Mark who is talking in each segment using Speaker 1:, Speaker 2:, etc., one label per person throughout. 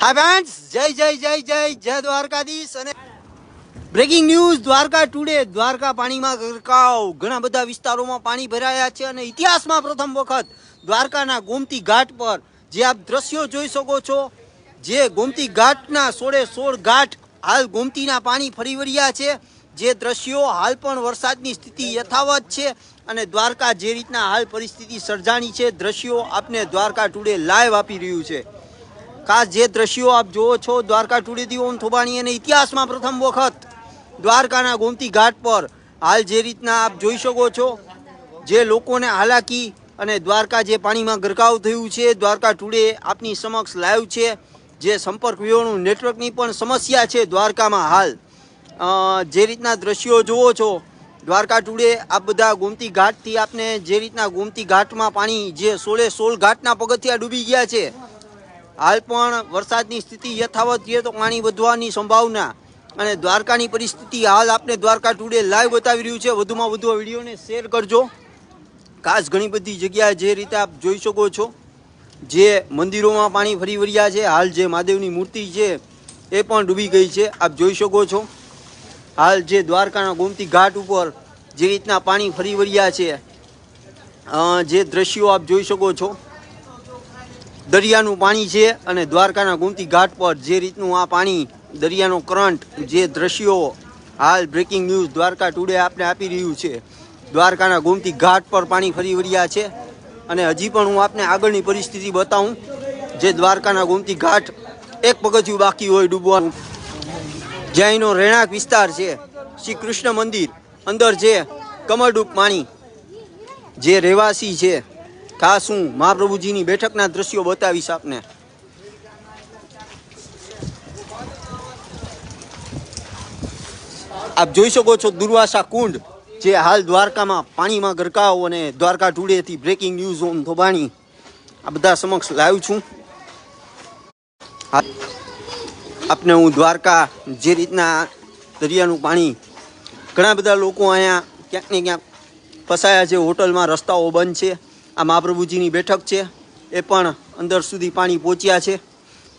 Speaker 1: Hi friends જય જય જય જય જય દ્વારકાધીશ અને breaking news Dwarka today Dwarka પાણીમાં ગરકાવ. ઘણા બધા વિસ્તારોમાં પાણી ભરાયા છે અને ઇતિહાસમાં પ્રથમ વખત દ્વારકાના ગોમતી ઘાટ પર જે આપ દ્રશ્યો જોઈ શકો છો, જે ગોમતી ઘાટના સોળે સોળ ઘાટ હાલ ગોમતીના પાણી ફરી વળ્યા છે. જે દ્રશ્યો હાલ પણ વરસાદની સ્થિતિ યથાવત છે અને દ્વારકા જે રીતના હાલ પરિસ્થિતિ સર્જાણી છે, દ્રશ્યો આપને દ્વારકા ટુડે લાઈવ આપી રહ્યું છે. ખાસ જે દ્રશ્યો આપ જુઓ છો, દ્વારકા ટુડેથી ઓમ થોબાણી અને ઇતિહાસમાં પ્રથમ વખત દ્વારકાના ગોમતી ઘાટ પર હાલ જે રીતના આપ જોઈ શકો છો, જે લોકોને હાલાકી અને દ્વારકા જે પાણીમાં ગરકાવ થયું છે, દ્વારકા ટુડે આપની સમક્ષ લાઈવ છે, જે સંપર્ક વિહોણું નેટવર્કની પણ સમસ્યા છે દ્વારકામાં હાલ. જે રીતના દ્રશ્યો જુઓ છો, દ્વારકા ટુડે આ બધા ગોમતી ઘાટથી આપને જે રીતના ગોમતી ઘાટમાં પાણી જે સોળે સોળ ઘાટના પગથિયા ડૂબી ગયા છે હાલ પણ વરસાદની સ્થિતિ યથાવત છે તો પાણી વધવાની સંભાવના અને દ્વારકાની પરિસ્થિતિ હાલ આપણે દ્વારકા ટુડે લાઈવ બતાવી રહ્યું છે. વધુમાં વધુ વિડીયોને શેર કરજો. ખાસ ઘણી બધી જગ્યાએ જે રીતે આપ જોઈ શકો છો, જે મંદિરોમાં પાણી ફરી વળ્યા છે, હાલ જે મહાદેવની મૂર્તિ છે એ પણ ડૂબી ગઈ છે. આપ જોઈ શકો છો, હાલ જે દ્વારકાના ગોમતી ઘાટ ઉપર જે રીતના પાણી ફરી વળ્યા છે જે દ્રશ્યો આપ જોઈ શકો છો. દરિયાનું પાણી છે અને દ્વારકાના ગુમતી ઘાટ પર જે રીતનું આ પાણી, દરિયાનો કરંટ, જે દ્રશ્યો હાલ બ્રેકિંગ ન્યૂઝ દ્વારકા ટુડે આપને આપી રહ્યું છે. દ્વારકાના ગુમતી ઘાટ પર પાણી ફરી વળ્યા છે અને હજી પણ હું આપને આગળની પરિસ્થિતિ બતાવું, જે દ્વારકાના ગુમતી ઘાટ એક પગથિયું બાકી હોય ડૂબવાનું. જ્યાં એનો રહેણાંક વિસ્તાર છે, શ્રી કૃષ્ણ મંદિર, અંદર છે કમરડૂબ પાણી, જે રહેવાસી છે ખાસ હું મહાપ્રભુજીની બેઠકના દ્રશ્યો બતાવીશ આપને. આપ જોઈ શકો છો દુર્વાસા કુંડ, જે હાલ દ્વારકામાં પાણીમાં ગરકાવ અને દ્વારકા ટુડેથી બ્રેકિંગ ન્યૂઝ ઓન ધોબાણી. આ બધા સમક્ષ લાવ્યું છું. આપને હું દ્વારકા જે રીતના દરિયાનું પાણી ઘણા બધા લોકો અહીંયા ક્યાંક ને ક્યાંક ફસાયા છે, હોટલમાં રસ્તાઓ બંધ છે. આ મહાપ્રભુજીની બેઠક છે. એ પણ અંદર સુધી પાણી પહોંચ્યા છે.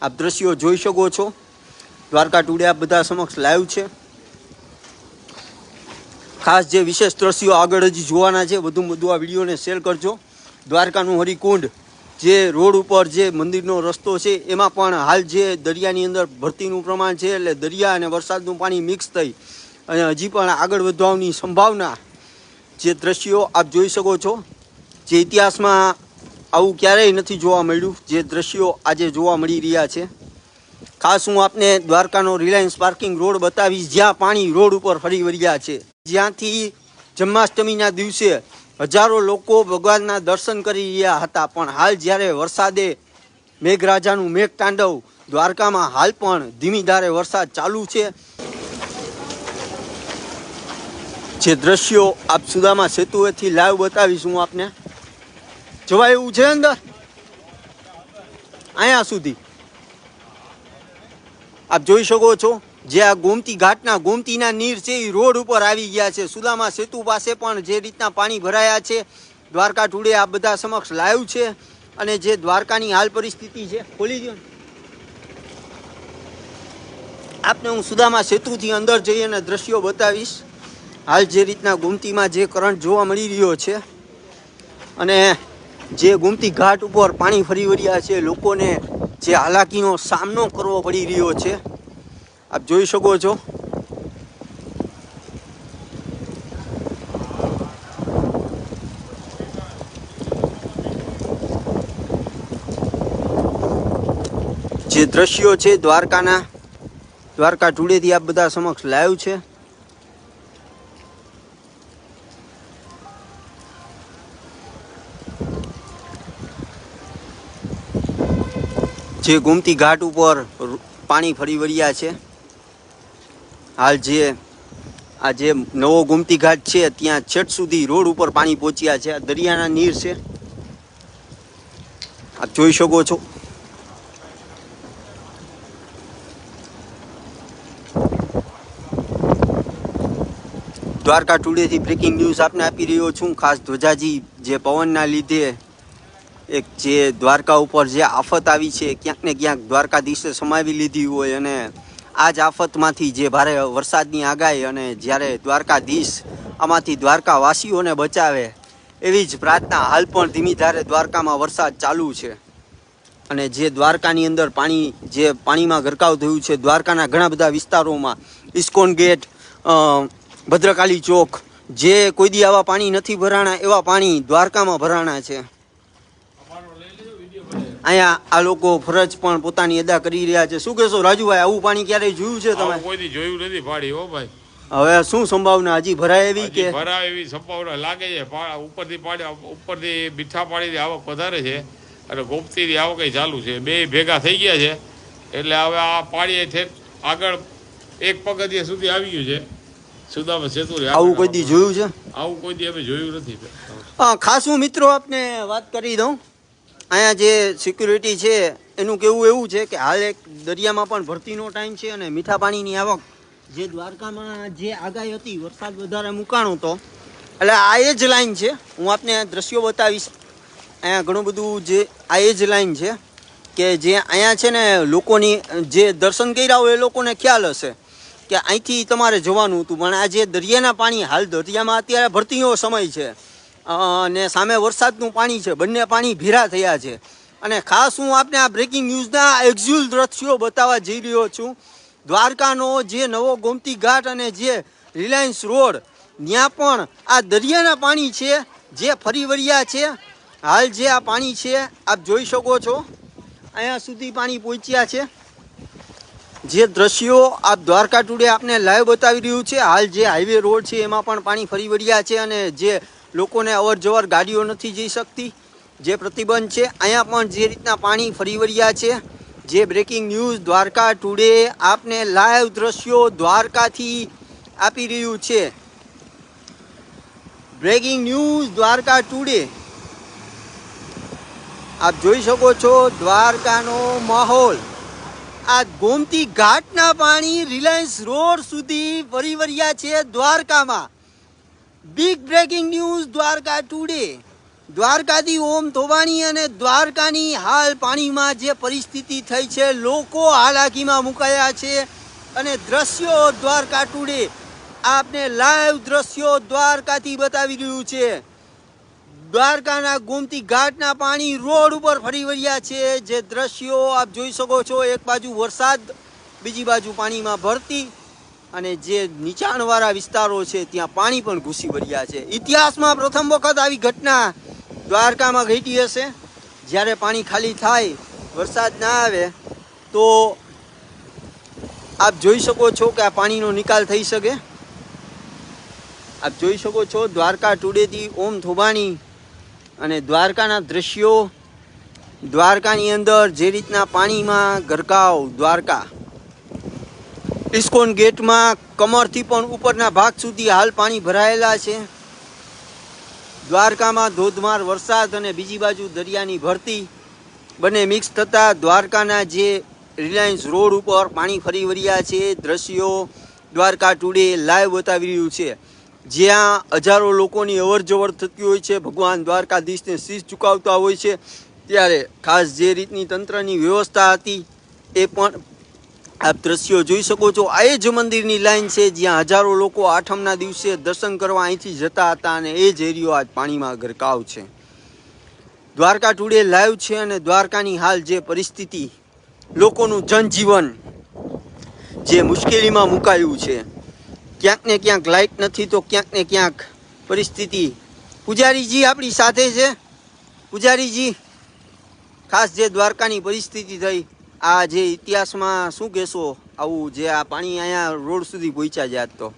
Speaker 1: આપ દ્રશ્યો જોઈ શકો છો. દ્વારકા ટુડે બધા સમક્ષ લાઈવ છે. ખાસ જે વિશેષ દ્રશ્યો આગળ હજી જોવાના છે વધુમાં વધુ આ વિડીયોને શેર કરજો. દ્વારકાનું હરિકુંડ, જે રોડ ઉપર જે મંદિરનો રસ્તો છે, એમાં પણ હાલ જે દરિયાની અંદર ભરતીનું પ્રમાણ છે, એટલે દરિયા અને વરસાદનું પાણી મિક્સ થઈ અને હજી પણ આગળ વધવાની સંભાવના જે દ્રશ્યો આપ જોઈ શકો છો. જે ઇતિહાસમાં આવું ક્યારેય નથી જોવા મળ્યું. જે દ્રશ્યો આજે જોવા મળી રહ્યા છે. ખાસ હું આપને દ્વારકાનો રિલાયન્સ પાર્કિંગ રોડ બતાવીશ. જ્યાં પાણી રોડ ઉપર ફરી વળ્યા છે. જ્યાંથી જન્માષ્ટમીના દિવસે હજારો લોકો ભગવાનના દર્શન કરી રહ્યા હતા. પણ હાલ જ્યારે વરસાદે મેઘરાજાનું મેઘ તાંડવ દ્વારકામાં, હાલ પણ ધીમી ધારે વરસાદ ચાલુ છે. જે દ્રશ્યો આપ સુદામા સેતુએથી લાઈવ બતાવીશ હું આપને. જવાય એવું છે અંદર? અહીંયા સુધી. આપ જોઈ શકો છો, જે આ ગોમતી ઘાટના, ગોમતીના નીર છે એ રોડ ઉપર આવી ગયા છે. સુદામા સેતુ પાસે પણ જે રીતના પાણી ભરાયા છે, દ્વારકા ટુડે આ બધા સમક્ષ લાવ્યું છે અને જે દ્વારકાની હાલ પરિસ્થિતિ છે, ખોલી દો આપને હું સુદામા સેતુથી અંદર જઈ અને દ્રશ્યો બતાવીશ. હાલ જે રીતના ગોમતીમાં જે કરંટ જોવા મળી રહ્યો છે અને જે ગુમતી ઘાટ ઉપર પાણી ફરી વળ્યા છે, લોકોને જે હાલાકીનો સામનો કરવો પડી રહ્યો છે. આપ જોઈ શકો છો. જે દ્રશ્યો છે દ્વારકાના, દ્વારકા ટુડેથી આપ બધા સમક્ષ લાઈવ છે. જે ગોમતી ઘાટ ઉપર પાણી ફરી વળ્યા છે. હાલ જે, આ જે નવો ગોમતી ઘાટ છે, ત્યાં છેટ સુધી રોડ ઉપર પાણી પહોંચ્યા છે. આ દરિયાના નીર છે. આપ જોઈ શકો છો. દ્વારકા ટુડેથી બ્રેકિંગ ન્યૂઝ આપને આપી રહ્યો છું. ખાસ ધ્વજાજી જે પવનના લીધે એક જે દ્વારકા ઉપર જે આફત આવી છે, ક્યાંક ને ક્યાંક દ્વારકાધીશે સમાવી લીધી હોય અને આ જ આફતમાંથી જે ભારે વરસાદની આગાહી અને જ્યારે દ્વારકાધીશ આમાંથી દ્વારકાવાસીઓને બચાવે, એવી જ પ્રાર્થના હાલ પણ ધીમી ધારે દ્વારકામાં વરસાદ ચાલુ છે. અને જે દ્વારકાની અંદર પાણી, જે પાણીમાં ગરકાવ થયું છે, દ્વારકાના ઘણા બધા વિસ્તારોમાં, ઇસ્કોન ગેટ ભદ્રકાલી ચોક, જે કોઈ દી આવા પાણી નથી ભરાણા, એવા પાણી દ્વારકામાં ભરાણા છે. અહીંયા આ લોકો ફરજ પણ પોતાની અદા કરી રહ્યા છે. શું કહેશો રાજુભાઈ આવું પાણી ક્યારેય જોયું છે તમે?
Speaker 2: કોઈથી જોયું નથી પાડી હો ભાઈ.
Speaker 1: હવે શું સંભાવના? હજી ભરાય એવી કે?
Speaker 2: ભરાય એવી સંભાવના લાગે છે. ઉપરથી પાડી ઉપરથી મીઠા પાણીની આવક વધારે છે અને ગોમતીની આવક ચાલુ છે. બે ભેગા થઈ ગયા છે. એટલે હવે આ પાણી ઠેઠ આગળ એક પગથિયે સુધી આવી ગયું છે. સુદામા સેતુ
Speaker 1: આવું કોઈ દી જોયું છે?
Speaker 2: આવું કોઈ દી અમે જોયું નથી.
Speaker 1: હા ખાસું મિત્રો આપને વાત કરી દઉં. અહીંયા જે સિક્યુરિટી છે, એનું કેવું એવું છે કે હાલ એક દરિયામાં પણ ભરતીનો ટાઈમ છે અને મીઠા પાણીની આવક જે દ્વારકામાં જે આગાહી હતી, વરસાદ વધારે મુકાણો હતો એટલે આ એ જ લાઈન છે. હું આપને દ્રશ્યો બતાવીશ. અહીંયા ઘણું બધું જે, આ એ જ લાઈન છે કે જે અહીંયા છે ને લોકોની, જે દર્શન કર્યા હોય એ લોકોને ખ્યાલ હશે કે અહીંથી તમારે જવાનું હતું. પણ આ જે દરિયાના પાણી, હાલ દરિયામાં અત્યારે ભરતીનો સમય છે. અને સામે વરસાદનું પાણી છે. બંને પાણી ભેરા થયા છે. અને ખાસ હું આપને આ બ્રેકિંગ ન્યૂઝના એક્ઝ્યુઅલ દ્રશ્યો બતાવવા જઈ રહ્યો છું. દ્વારકાનો જે નવો ગોમતી ઘાટ અને જે રિલાયન્સ રોડ, ત્યાં પણ આ દરિયાના પાણી છે, જે ફરી વળ્યા છે. હાલ જે આ પાણી છે, આપ જોઈ શકો છો. અહીંયા સુધી પાણી પહોંચ્યા છે. જે દ્રશ્યો આપ દ્વારકા ટુડે આપને લાઈવ બતાવી રહ્યું છે. હાલ જે હાઈવે રોડ છે, એમાં પણ પાણી ફરી વળ્યા છે અને જે લોકોને અવર જવર ગાડીઓ નથી જઈ શકતી. જે પ્રતિબંધ છે, અહીંયા પણ જે રીતના પાણી ફરી વળ્યા છે, જે બ્રેકિંગ ન્યૂઝ દ્વારકા ટુડે આપને લાઈવ દ્રશ્યો દ્વારકાથી આપી રહ્યું છે. બ્રેકિંગ ન્યૂઝ દ્વારકા ટુડે આપ જોઈ શકો છો દ્વારકાનો માહોલ. આ ગોમતી ઘાટના પાણી રિલાયન્સ રોડ સુધી ફરી વળ્યા છે દ્વારકામાં. Big breaking news Dwarka today દ્વારકાથી ઓમ ધોવાણી અને દ્વારકાની હાલ પાણીમાં જે પરિસ્થિતિ થઈ છે, લોકો હાલાકીમાં મુકાયા છે. અને દ્રશ્યો દ્વારકા ટુડે આપને લાઈવ દ્રશ્યો દ્વારકાથી બતાવી રહ્યું છે. દ્વારકાના ગોમતી ઘાટના પાણી રોડ ઉપર ફરી વળ્યા છે. જે દ્રશ્યો આપ જોઈ શકો છો, એક બાજુ વરસાદ, બીજી બાજુ પાણીમાં ભરતી. અને જે નીચાણવાળા વિસ્તારો છે, ત્યાં પાણી પણ ઘૂસી વળ્યા છે. ઇતિહાસમાં પ્રથમ વખત આવી ઘટના દ્વારકામાં ઘટી હશે. જ્યારે પાણી ખાલી થાય, વરસાદ ના આવે, તો આપ જોઈ શકો છો કે આ પાણીનો નિકાલ થઈ શકે. આપ જોઈ શકો છો દ્વારકા ટુડેથી ઓમ થોબાણી અને દ્વારકાના દ્રશ્યો. દ્વારકાની અંદર જે રીતના પાણીમાં ગરકાવ, દ્વારકા ઇસ્કોન ગેટમાં કમરથી પણ ઉપરના ભાગ સુધી હાલ પાણી ભરાયેલા છે. દ્વારકામાં ધોધમાર વરસાદ અને બીજી બાજુ દરિયાની ભરતી બંને મિક્સ થતાં દ્વારકાના જે રિલાયન્સ રોડ ઉપર પાણી ફરી વળ્યા છે. દ્રશ્યો દ્વારકા ટુડે લાઈવ બતાવી રહ્યું છે. જ્યાં હજારો લોકોની અવર જવર થતી હોય છે. ભગવાન દ્વારકાધીશને શીશ ચુકાવતા હોય છે. ત્યારે ખાસ જે રીતની તંત્રની વ્યવસ્થા હતી એ પણ આપ દ્રશ્યો જોઈ શકો છો. આ એ જ મંદિરની લાઈન છે જ્યાં હજારો લોકો આઠમના દિવસે દર્શન કરવા અહીંથી જતા હતા અને એ જ એરિયો આજ પાણીમાં ગરકાવ છે. દ્વારકા ટુડે લાઈવ છે અને દ્વારકાની હાલ જે પરિસ્થિતિ, લોકોનું જનજીવન જે મુશ્કેલીમાં મુકાયું છે. ક્યાંક ને ક્યાંક લાઇટ નથી તો ક્યાંક ને ક્યાંક પરિસ્થિતિ. પૂજારીજી આપણી સાથે છે. પૂજારીજી, ખાસ જે દ્વારકાની પરિસ્થિતિ થઈ આ જે ઇતિહાસમાં શું કહેશો? આવું જે આ પાણી અહીંયા રોડ સુધી પહોંચ્યા છે આજ તો.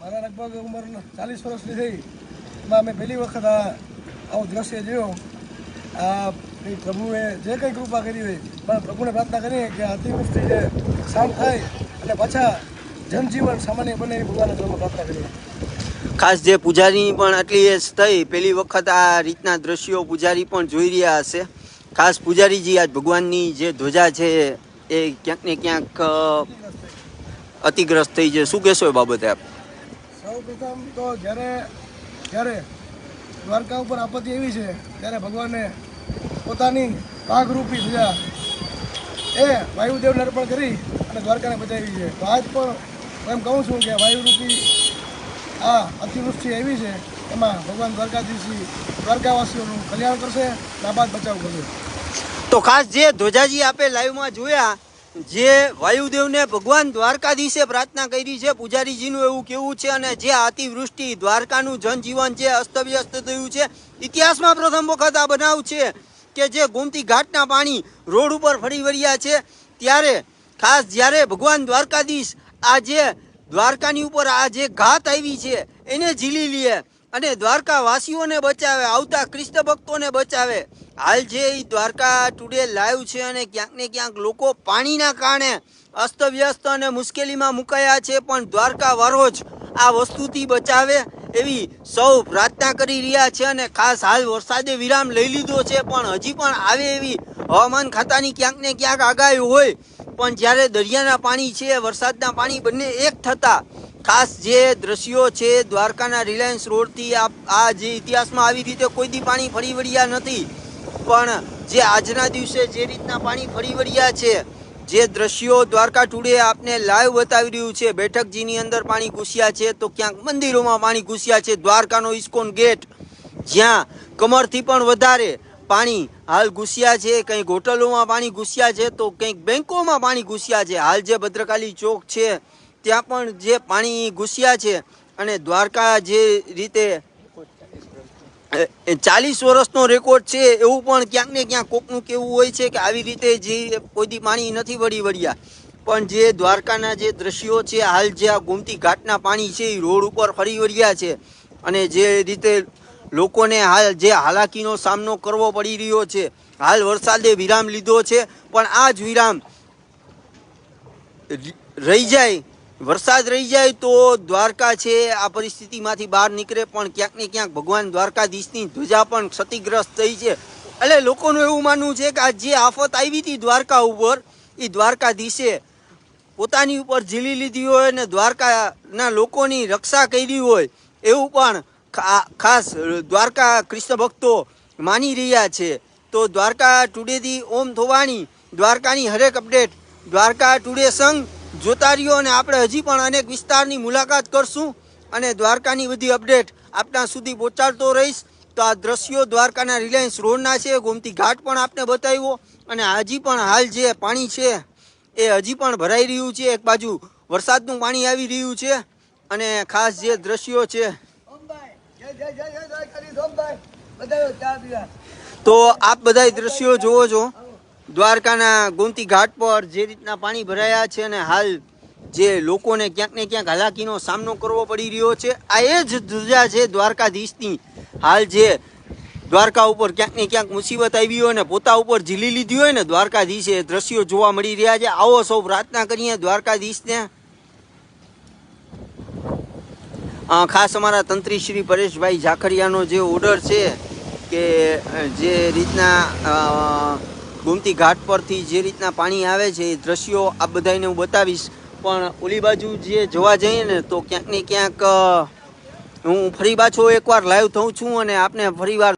Speaker 3: મારા લગભગ ઉંમર ચાલીસ વર્ષની થઈ. એમાં મેં પહેલી વખત આ આવું દ્રશ્ય જોયો. આ પ્રભુએ જે કંઈ કૃપા કરી હોય પણ પ્રભુને પ્રાર્થના કરીએ કે અતિવૃષ્ટિ જે શાંત થાય અને પાછા જનજીવન સામાન્ય બને એવી ભગવાનને ચરણમાં પ્રાર્થના કરીએ.
Speaker 1: ખાસ જે પૂજારી પણ આટલી એજ થઈ પહેલી વખત આ રીતના દ્રશ્યો પૂજારી પણ જોઈ રહ્યા હશે. ખાસ પૂજારીજી, આજ ભગવાનની જે ધ્વજા છે એ ક્યાંક ને ક્યાંક અતિગ્રસ્ત થઈ છે. શું કહેશો એ બાબતે આપ?
Speaker 3: સૌપ્રથમ તો જ્યારે જ્યારે દ્વારકા ઉપર આપત્તિ એવી છે, ત્યારે ભગવાને પોતાની પાઘરૂપી ધ્વજા એ વાયુદેવને અર્પણ કરી અને દ્વારકાને બચાવી છે. તો આજ પણ હું એમ કહું છું કે વાયુરૂપી આ અતિવૃષ્ટિ એવી છે. એમાં ભગવાન દ્વારકાધીશી દ્વારકાવાસીઓનું કલ્યાણ કરશે નાબાદ બચાવ કરશે.
Speaker 1: તો ખાસ જે ધ્વજાજી આપે લાઈવમાં જોયા, જે વાયુદેવને ભગવાન દ્વારકાધીશે પ્રાર્થના કરી છે, પૂજારીજીનું એવું કેવું છે અને જે અતિવૃષ્ટિ દ્વારકાનું જનજીવન જે અસ્તવ્યસ્ત થયું છે, ઇતિહાસમાં પ્રથમ વખત આ બનાવ છે કે જે ગોમતી ઘાટના પાણી રોડ ઉપર ફરી વળ્યા છે, ત્યારે ખાસ જ્યારે ભગવાન દ્વારકાધીશ આ જે દ્વારકાની ઉપર આ જે ઘાત આવી છે, એને ઝીલી લે અને દ્વારકાવાસીઓને બચાવે, આવતા ક્રિસ્ત ભક્તોને બચાવે. હાલ જે દ્વારકા ટુડે લાઈવ છે અને ક્યાંક ને ક્યાંક લોકો પાણીના કારણે અસ્તવ્યસ્ત અને મુશ્કેલીમાં મુકાયા છે, પણ દ્વારકા વારો જ આ વસ્તુથી બચાવે એવી સૌ પ્રાર્થના કરી રહ્યા છે અને ખાસ હાલ વરસાદે વિરામ લઈ લીધો છે, પણ હજી પણ આવે એવી હવામાન ખાતાની ક્યાંક ને ક્યાંક આગાહી હોય. પણ જ્યારે દરિયાના પાણી છે, વરસાદના પાણી બંને એક થતા ખાસ જે દ્રશ્યો છે દ્વારકાના રિલાયન્સ રોડથી આ જે ઇતિહાસમાં આવી રીતે કોઈ દી પાણી ફરી વળ્યા નથી. પણ જે આજના દિવસે જે રીતના પાણી ફરી વળ્યા છે, જે દ્રશ્યો દ્વારકા ટુડે આપને લાઈવ બતાવી રહ્યું છે, બેઠકજીની અંદર પાણી ઘૂસ્યા છે, તો ક્યાંક મંદિરોમાં પાણી ઘૂસ્યા છે, દ્વારકાનો ઇસ્કોન ગેટ, જ્યાં કમરથી પણ વધારે પાણી હાલ ઘૂસ્યા છે કંઈક હોટલોમાં પાણી ઘૂસ્યા છે, તો કંઈક બેંકોમાં પાણી ઘૂસ્યા છે. હાલ જે ભદ્રકાલી ચોક છે ત્યાં પણ જે પાણી ઘૂસ્યા છે અને દ્વારકા જે રીતે ચાલીસ વર્ષનો રેકોર્ડ છે એવું પણ ક્યાંક ને ક્યાંક કોકનું કેવું હોય છે કે આવી રીતે જે કોઈ દી પાણી નથી વળી વળ્યા. પણ જે દ્વારકાના જે દ્રશ્યો છે, હાલ જે આ ગોમતી ઘાટના પાણી છે, એ રોડ ઉપર ફરી વળ્યા છે. અને જે રીતે લોકોને હાલ જે હાલાકીનો સામનો કરવો પડી રહ્યો છે. હાલ વરસાદે વિરામ લીધો છે, પણ આ જ વિરામ રહી જાય વરસાદ રહી જાય તો દ્વારકા છે, આ પરિસ્થિતિમાંથી બહાર નીકળે, પણ ક્યાંક ને ક્યાંક ભગવાન દ્વારકાધીશની ધ્વજા પણ ક્ષતિગ્રસ્ત થઈ છે. એટલે લોકોનું એવું માનવું છે કે આ જે આફત આવી હતી દ્વારકા ઉપર, એ દ્વારકાધીશે પોતાની ઉપર ઝીલી લીધી હોય અને દ્વારકાના લોકોની રક્ષા કરી હોય, એવું પણ ખાસ દ્વારકા કૃષ્ણ ભક્તો માની રહ્યા છે. તો દ્વારકા ટુડેથી ઓમ થોવાણી દ્વારકાની હરેક અપડેટ, દ્વારકા ટુડે સંઘ જોતા રહ્યો અને આપણે હજી પણ અનેક વિસ્તારની મુલાકાત કરશું અને દ્વારકાની બધી અપડેટ આપના સુધી પહોંચાડતો રહીશ. તો આ દ્રશ્યો દ્વારકાના રિલાયન્સ રોડના છે, ગોમતી ઘાટ પણ આપને બતાવ્યો અને હજી પણ હાલ જે પાણી છે એ હજી પણ ભરાઈ રહ્યું છે. એક બાજુ વરસાદનું પાણી આવી રહ્યું છે અને ખાસ જે દ્રશ્યો છે. તો આપ બધા દ્રશ્યો જોવો છો. દ્વારકાના ગોમતી ઘાટ પર જે રીતના પાણી ભરાયા છે અને હાલ જે લોકોને ક્યાંક ને ક્યાંક હાલાકીનો સામનો કરવો પડી રહ્યો છે, આ એ જ ધ્વજા છે દ્વારકાધીશની. હાલ જે દ્વારકા ઉપર ક્યાંક ને ક્યાંક મુસીબત આવી હોય ને પોતા ઉપર ઝીલી લીધી હોય ને દ્વારકાધીશે દ્રશ્યો જોવા મળી રહ્યા છે. આવો સૌ પ્રાર્થના કરીએ દ્વારકાધીશને. ખાસ અમારા તંત્રી શ્રી પરેશભાઈ ઝાખરિયાનો જે ઓર્ડર છે કે જે રીતના ગોમતી ઘાટ પરથી જે રીતના પાણી આવે છે એ દ્રશ્યો આ બધાને હું બતાવીશ. પણ ઓલી બાજુ જે જોવા જઈએ ને, તો ક્યાંક ને ક્યાંક હું ફરી પાછો એકવાર લાઈવ થઉં છું અને આપને ફરીવાર